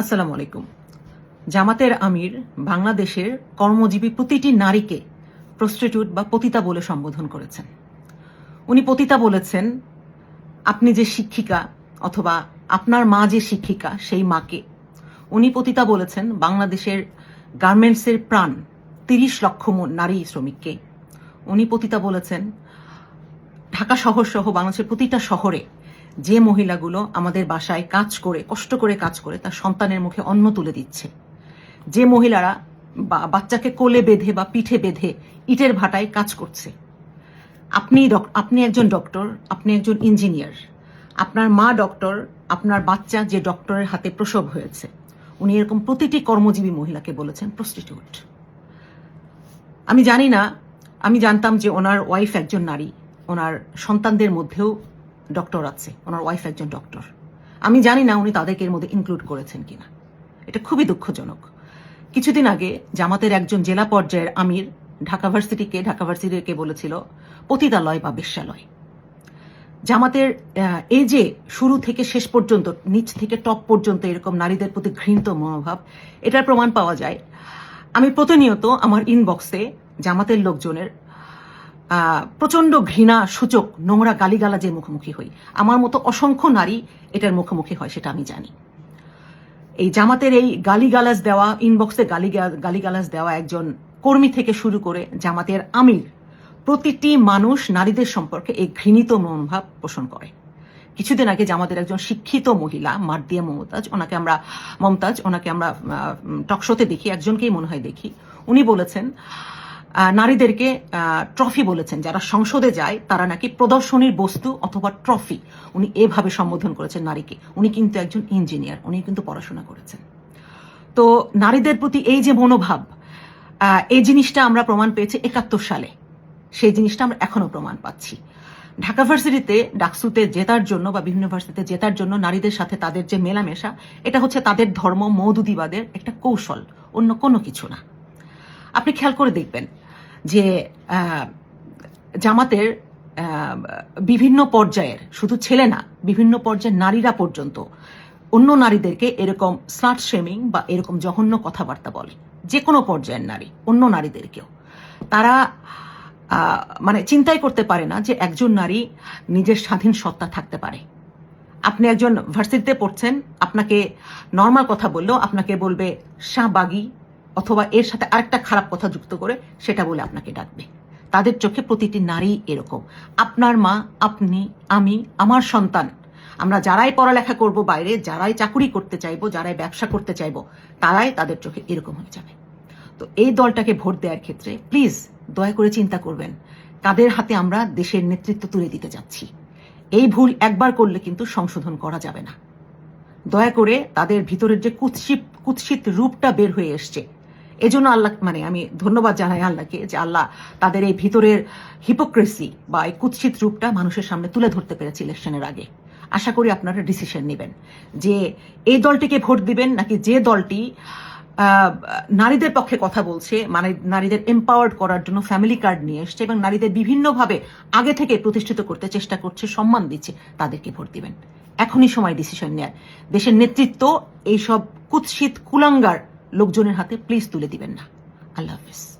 আসসালামু আলাইকুম। জামাতের আমির বাংলাদেশের কর্মজীবী প্রতিটি নারীকে প্রস্টিটিউট বা পতিতা বলে সম্বোধন করেছেন। উনি পতিতা বলেছেন, আপনি যে শিক্ষিকা অথবা আপনার মা যে শিক্ষিকা, সেই মাকে। উনি পতিতা বলেছেন, বাংলাদেশের গার্মেন্টসের প্রাণ তিরিশ লক্ষ নারী শ্রমিককে। উনি পতিতা বলেছেন, ঢাকা শহর সহ বাংলাদেশের প্রতিটা শহরে যে মহিলাগুলো আমাদের বাসায় কাজ করে, কষ্ট করে কাজ করে, তার সন্তানের মুখে অন্ন তুলে দিচ্ছে। যে মহিলারা বাচ্চাকে কোলে বেঁধে বা পিঠে বেঁধে ইটের ভাটায় কাজ করছে। আপনি আপনি একজন ডক্টর, আপনি একজন ইঞ্জিনিয়ার। আপনার মা ডক্টর, আপনার বাচ্চা যে ডক্টরের হাতে প্রসব হয়েছে, উনি এরকম প্রতিটি কর্মজীবী মহিলাকে বলেছেন প্রস্টিটিউট আমি জানি না, আমি জানতাম যে ওনার ওয়াইফ একজন নারী, ওনার সন্তানদের মধ্যেও ডক্টর আছে, ওনার ওয়াইফ একজন ডক্টর আমি জানি না উনি তাদেরকে এর মধ্যে ইনক্লুড করেছেন কিনা। এটা খুবই দুঃখজনক। কিছুদিন আগে জামাতের একজন জেলা পর্যায়ের আমির ঢাকা ভার্সিটিকে ঢাকা ভার্সিটিকে বলেছিল, পতিতালয় বা বেশ্যালয়। জামাতের এই যে শুরু থেকে শেষ পর্যন্ত, নিচ থেকে টপ পর্যন্ত এরকম নারীদের প্রতি ঘৃণিত মনোভাব, এটার প্রমাণ পাওয়া যায়। আমি প্রতিনিয়ত আমার ইনবক্সে জামাতের লোকজনের আহ, প্রচণ্ড ঘৃণা সূচক নোংরা গালিগালাজের মুখোমুখি হই। আমার মতো অসংখ্য নারী এটার মুখোমুখি হয় সেটা আমি জানি। এই জামাতের এই গালিগালাজ দেওয়া ইনবক্সে গালি গালিগালাজ দেওয়া একজন কর্মী থেকে শুরু করে জামাতের আমির প্রতিটি মানুষ নারীদের সম্পর্কে এই ঘৃণিত মনোভাব পোষণ করে। কিছুদিন আগে জামাতের একজন শিক্ষিত মহিলা মার্দিয়া মমতাজ ওনাকে আমরা মমতাজ ওনাকে আমরা টকশোতে দেখি একজনকেই মনে হয় দেখি। উনি বলেছেন নারীদেরকে ট্রফি বলেছেন। যারা সংসদে যায়, তারা নাকি প্রদর্শনীর বস্তু অথবা ট্রফি উনি এভাবে সম্বোধন করেছেন নারীকে। উনি কিন্তু একজন ইঞ্জিনিয়ার উনি কিন্তু পড়াশোনা করেছেন। তো নারীদের প্রতি এই যে মনোভাব এই জিনিসটা আমরা প্রমাণ পেয়েছি একাত্তর সালে। সেই জিনিসটা আমরা এখনও প্রমাণ পাচ্ছি। ঢাকা ভার্সিটিতে ডাকসুতে জেতার জন্য বা বিভিন্ন ভার্সিটিতে জেতার জন্য নারীদের সাথে তাদের যে মেলামেশা, এটা হচ্ছে তাদের ধর্ম, মৌদুদিবাদের একটা কৌশল, অন্য কোনো কিছু না। আপনি খেয়াল করে দেখবেন যে জামাতের বিভিন্ন পর্যায়ের, শুধু ছেলে না, বিভিন্ন পর্যায়ের নারীরা পর্যন্ত অন্য নারীদেরকে এরকম স্মার্ট শেমিং বা এরকম জঘন্য কথাবার্তা বলে। যে কোনো পর্যায়ের নারী, অন্য নারীদেরকেও। তারা মানে চিন্তাই করতে পারে না যে একজন নারী নিজের স্বাধীন সত্তা থাকতে পারে। আপনি একজন ভার্সিটিতে পড়ছেন, আপনাকে নর্মাল কথা বললেও আপনাকে বলবে, শাহবাগি অথবা এর সাথে আরেকটা খারাপ কথা যুক্ত করে সেটা বলে আপনাকে ডাকবে। তাদের চোখে প্রতিটি নারী এরকম। আপনার মা, আপনি, আমি, আমার সন্তান। আমরা যারাই পড়ালেখা করব বাইরে, যারাই চাকুরি করতে চাইব, যারাই ব্যবসা করতে চাইব, তারাই তাদের চোখে এরকম হয়ে যাবে। তো এই দলটাকে ভোট দেওয়ার ক্ষেত্রে প্লিজ দয়া করে চিন্তা করবেন। তাদের হাতে আমরা দেশের নেতৃত্ব তুলে দিতে যাচ্ছি। এই ভুল একবার করলে কিন্তু সংশোধন করা যাবে না। দয়া করে তাদের ভিতরের যে কুৎসিত কুৎসিত রূপটা বের হয়ে এসছে এজন্য আল্লাহ মানে আমি ধন্যবাদ জানাই আল্লাহকে যে আল্লাহ তাদের এই ভিতরের হিপোক্রেসি বা এই কুৎসিত রূপটা মানুষের সামনে তুলে ধরতে পেরেছে ইলেকশনের আগে। আশা করি আপনারা ডিসিশন নেবেন। যে এই দলটিকে ভোট দিবেন নাকি যে দলটি নারীদের পক্ষে কথা বলছে মানে নারীদের এম্পাওয়ার্ড করার জন্য ফ্যামিলি কার্ড নিয়ে এসছে এবং নারীদের বিভিন্নভাবে আগে থেকে প্রতিষ্ঠিত করতে চেষ্টা করছে, সম্মান দিচ্ছে, তাদেরকে ভোট দিবেন। এখনই সময় ডিসিশন নেয়ার। দেশের নেতৃত্ব এইসব কুৎসিত কুলাঙ্গার লোকজনের হাতে প্লিজ তুলে দিবেন না। আল্লাহ হাফিজ।